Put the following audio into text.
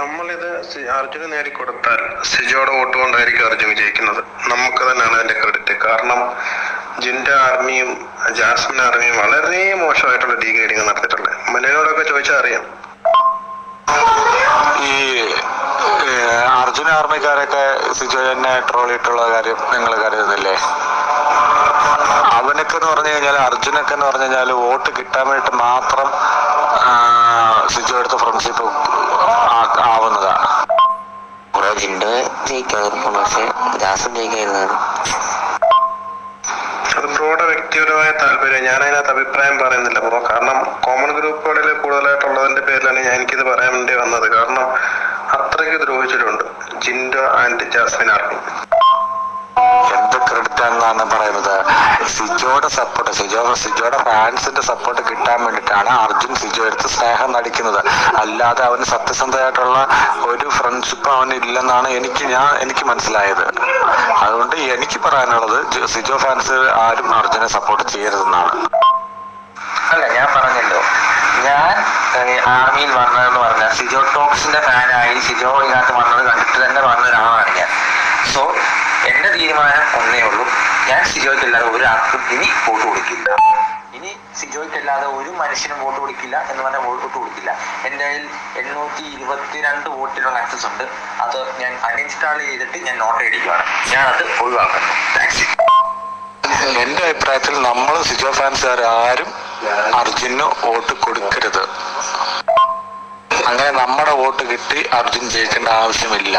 നമ്മളിത് അർജുന് നേടിക്കൊടുത്താൽ സിജോടെ വോട്ട് കൊണ്ടായിരിക്കും അർജുൻ വിജയിക്കുന്നത്. നമുക്ക് തന്നെയാണ് അതിന്റെ ക്രെഡിറ്റ് കാരണം ജിൻഡ ആർമിയും ജാസ്മിൻ ആർമിയും വളരെ മോശമായിട്ടുള്ള ഡീഗ്രേഡിങ് നടത്തിയിട്ടുള്ളത്. മലയോടൊക്കെ ചോദിച്ചാൽ അറിയാം. ഈ അർജുന ആർമിക്കാരൊക്കെ സിജോനെ ട്രോളിയിട്ടുള്ള കാര്യം നിങ്ങൾ കരുതുന്നില്ലേ? അവനൊക്കെ എന്ന് പറഞ്ഞു കഴിഞ്ഞാൽ അർജുനൊക്കെ എന്ന് പറഞ്ഞു കഴിഞ്ഞാൽ വോട്ട് കിട്ടാൻ വേണ്ടിയിട്ട് മാത്രം സിജോ എടുത്ത ഫ്രണ്ട്ഷിപ്പ് ജയിക്കാതിരിക്കും പക്ഷെ ജാസും ജയിക്കായിരുന്നാണ് അത് ബ്രോയുടെ വ്യക്തിപരമായ താല്പര്യം. ഞാൻ അതിനകത്ത് അഭിപ്രായം പറയുന്നില്ല ബ്രോ. കാരണം കോമൺ ഗ്രൂപ്പുകളിൽ കൂടുതലായിട്ടുള്ളതിന്റെ പേരിലാണ് ഞാൻ എനിക്കിത് പറയാൻ വേണ്ടി വന്നത്. കാരണം അത്രയ്ക്ക് ദ്രോഹിച്ചിട്ടുണ്ട് ജിൻഡോ ആൻഡ് ജാസ്മിൻ ആർമി. സിജോയുടെ സപ്പോർട്ട് സിജോ സിജോയുടെ ഫാൻസിന്റെ സപ്പോർട്ട് കിട്ടാൻ വേണ്ടിയിട്ടാണ് അർജുൻ സിജോ എടുത്ത് സ്നേഹം നടിക്കുന്നത്. അല്ലാതെ അവന് സത്യസന്ധമായിട്ടുള്ള ഒരു ഫ്രണ്ട്ഷിപ്പ് അവന് ഇല്ലെന്നാണ് എനിക്ക് ഞാൻ എനിക്ക് മനസ്സിലായത്. അതുകൊണ്ട് എനിക്ക് പറയാനുള്ളത് സിജോ ഫാൻസ് ആരും അർജുനെ സപ്പോർട്ട് ചെയ്യരുതെന്നാണ്. അല്ല ഞാൻ പറഞ്ഞല്ലോ. ഞാൻ ആർമിയിൽ വന്നതെന്ന് പറഞ്ഞാൽ സിജോ ടോക്സിന്റെ ഫാനായി സിജോ ഇതിനകത്ത് വന്നത് കണ്ടിട്ട് തന്നെ വന്ന ഒരാളാണ് ഞാൻ. സോ എന്റെ തീരുമാനം ഒന്നേ ഉള്ളൂ. ഞാൻ സിജോയ്ക്കല്ലാതെ ഒരാൾക്കും ഇനി വോട്ട് കൊടുക്കില്ല. ഇനി സിജോയ്ക്കല്ലാതെ ഒരു മനുഷ്യനും വോട്ട് കൊടുക്കില്ല എന്ന് പറഞ്ഞാൽ വോട്ട് കൊടുക്കില്ല. എന്റെ കയ്യിൽ എണ്ണൂറ്റി ഇരുപത്തിരണ്ട് വോട്ടിനുള്ള ആക്സസ് ഉണ്ട്. അത് ഞാൻ അൺഇൻസ്റ്റാൾ ചെയ്തിട്ട് ഞാൻ നോട്ട് അടിക്കുകയാണ്. ഞാനത് ഒഴിവാക്കുന്നു. എന്റെ അഭിപ്രായത്തിൽ നമ്മൾ സിജോ ഫാൻസ് ആരും അർജുന് വോട്ട് കൊടുക്കരുത്. അങ്ങനെ നമ്മുടെ വോട്ട് കിട്ടി അർജുൻ ജയിക്കേണ്ട ആവശ്യമില്ല.